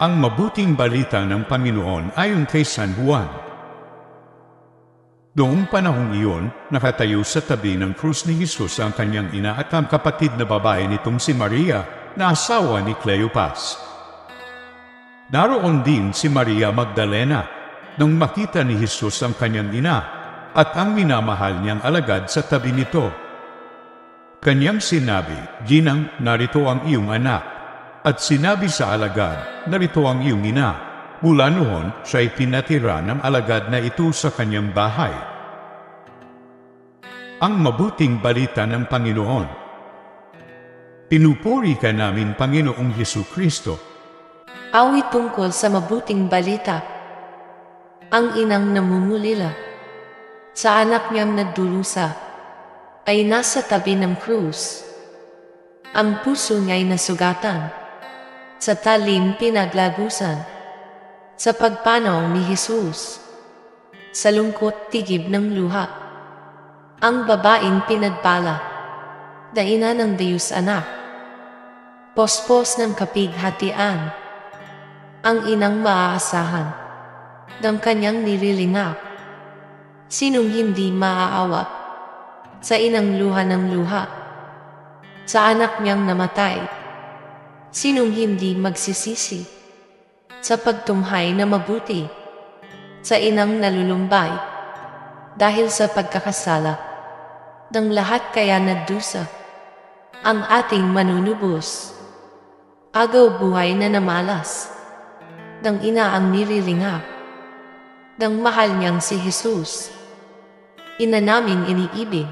Ang mabuting balita ng Panginoon ayon kay San Juan. Noong panahong iyon, nakatayo sa tabi ng krus ni Jesus ang kanyang ina at ang kapatid na babae nitong si Maria na asawa ni Cleopas. Naroon din si Maria Magdalena nang makita ni Jesus ang kanyang ina at ang minamahal niyang alagad sa tabi nito. Kanyang sinabi, Ginang, narito ang iyong anak. At sinabi sa alagad, narito ang iyong ina. Mula noon, siya'y pinatira ng alagad na ito sa kanyang bahay. Ang mabuting balita ng Panginoon. Pinupuri ka namin, Panginoong Hesu Kristo. Awit tungkol sa mabuting balita. Ang inang namumulila sa anak niyang nagdurusa ay nasa tabi ng krus. Ang puso niya'y nasugatan. Sa talim pinaglagusan. Sa pagpanaw ni Jesus. Sa lungkot tigib ng luha. Ang babaeng pinagpala. Daina ng Diyos anak. Pospos ng kapighatian. Ang inang maaasahan. Ng kanyang nililingap. Sinong hindi maaawa sa inang luha ng luha, sa anak niyang namatay. Sinong hindi magsisisi sa pagtumhay na mabuti, sa inang nalulumbay, dahil sa pagkakasala ng lahat kaya nagdusa, ang ating manunubos. Agaw buhay na namalas, ng ina ang nililingap, ng mahal niyang si Jesus ina naming iniibig.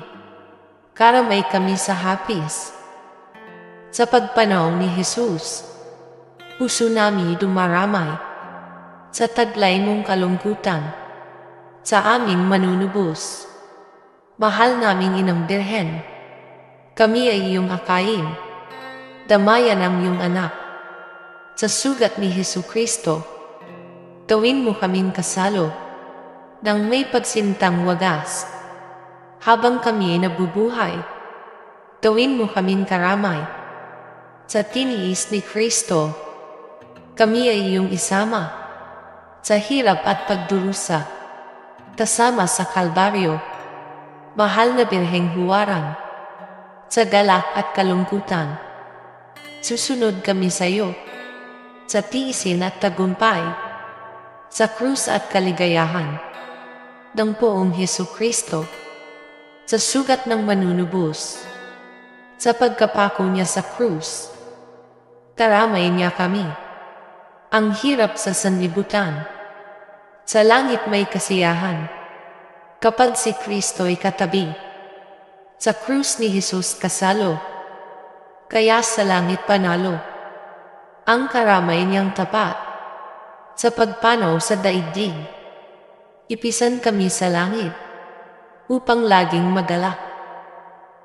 Karamay kami sa hapis. Sa pagpanaw ni Jesus, puso namin dumaramay sa taglay mong kalungkutan, sa aming manunubos. Mahal naming inang birhen, kami ay iyong akain, damayan ang iyong anak. Sa sugat ni Hesu Kristo, gawin mo kaming kasalo, nang may pagsintang wagas habang kami ay nabubuhay. Gawin mo kaming karamay. Sa tiniis ni Kristo, kami ay iyong isama. Sa hirap at pagdurusa, kasama sa Kalbaryo, mahal na birheng huwaran, sa galak at kalungkutan. Susunod kami sa iyo, sa tiisin at tagumpay, sa krus at kaligayahan, ng poong Heso Kristo sa sugat ng manunubos, sa pagkapako niya sa krus. Taramay niya kami. Ang hirap sa sanlibutan. Sa langit may kasiyahan. Kapag si Kristo katabi. Sa krus ni Jesus kasalo. Kaya sa langit panalo. Ang karamay niyang tapat. Sa pagpanaw sa daigdig. Ipisan kami sa langit upang laging magalak.